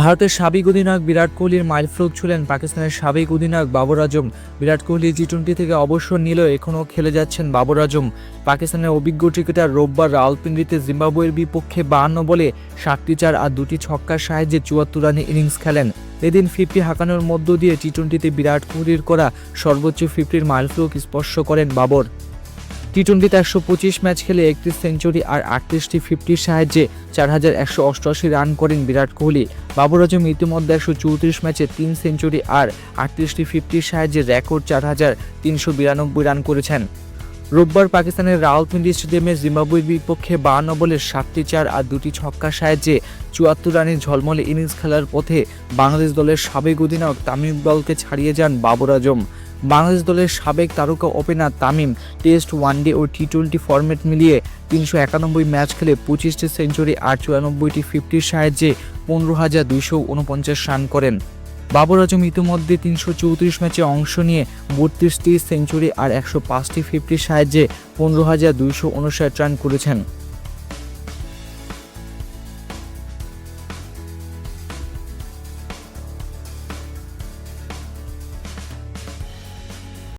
ভারতের সাবেক অধিনায়ক বিরাট কোহলির মাইলফলক ছিলেন পাকিস্তানের সাবেক অধিনায়ক বাবর আজম। বিরাট কোহলি টি টোয়েন্টি থেকে অবসর নিলেও এখনও খেলে যাচ্ছেন বাবর আজম। পাকিস্তানের অভিজ্ঞ ক্রিকেটার রোববার রাওয়ালপিন্ডিতে জিম্বাবুয়ের বিপক্ষে বাহান্ন বলে সাতটি চার আর দুটি ছক্কার সাহায্যে চুয়াত্তর রানে ইনিংস খেলেন। এদিন ফিফটি হাঁকানোর মধ্য দিয়ে টি টোয়েন্টিতে বিরাট কোহলির করা সর্বোচ্চ ফিফটির মাইলফলক স্পর্শ করেন বাবর। টি টোয়েন্টিতে একশো পঁচিশ ম্যাচ খেলে একত্রিশ সেঞ্চুরি আর আটত্রিশটি ফিফটির সাহায্যে চার হাজার একশো অষ্টআশি রান করেন বিরাট কোহলি। বাবর আজম ইতিমধ্যে একশো চৌত্রিশ ম্যাচে তিন সেঞ্চুরি আর আটত্রিশটি ফিফটির সাহায্যে রেকর্ড চার হাজার তিনশো বিরানব্বই রান করেছেন। রোববার পাকিস্তানের রাওয়ালপিন্ডি স্টেডিয়ামে জিম্বাবুয়ের বিপক্ষে বাহান্ন বলে সাতটি চার আর দুটি ছক্কার সাহায্যে চুয়াত্তর রানের ঝলমলে ইনিংস খেলার পথে বাংলাদেশ দলের সাবেক অধিনায়ক তামিম ইকবালকে ছাড়িয়ে যান বাবর আজম বাংলাদেশ দলের সাবেক তারকা opener Tamim test one day ও টি টোয়েন্টি ফরম্যাট মিলিয়ে তিনশো একানব্বই ম্যাচ খেলে পঁচিশটি সেঞ্চুরি আর চুরানব্বইটি ফিফটির সাহায্যে পনেরো হাজার দুইশো উনপঞ্চাশ রান করেন। বাবর আজম ইতিমধ্যে তিনশো চৌত্রিশ ম্যাচে অংশ নিয়ে বত্রিশটি সেঞ্চুরি আর একশো পাঁচটি ফিফটির সাহায্যে পনেরো হাজার দুইশো উনষাট রান করেছেন।